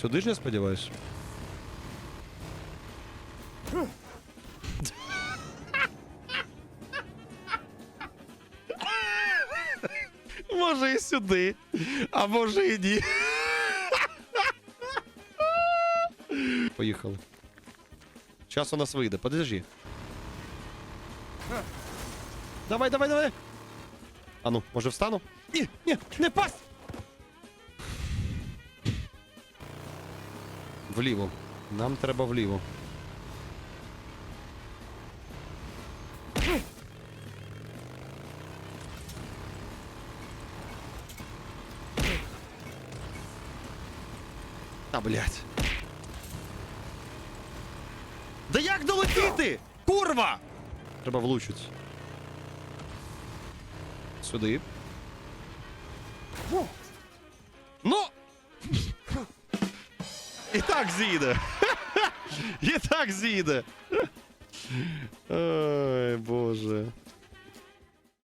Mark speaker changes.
Speaker 1: Сюди ж я сподіваюсь. Може і сюди, а може і ні. Поїхали. Час у нас вийде, подожди. Давай, давай, давай. А ну, може встану? Ні, ні, не пас! Вліво. Нам треба вліво. А, блядь. Да як долетіти? Курва! Треба влучити. Сюди. І так зійде. І так зійде.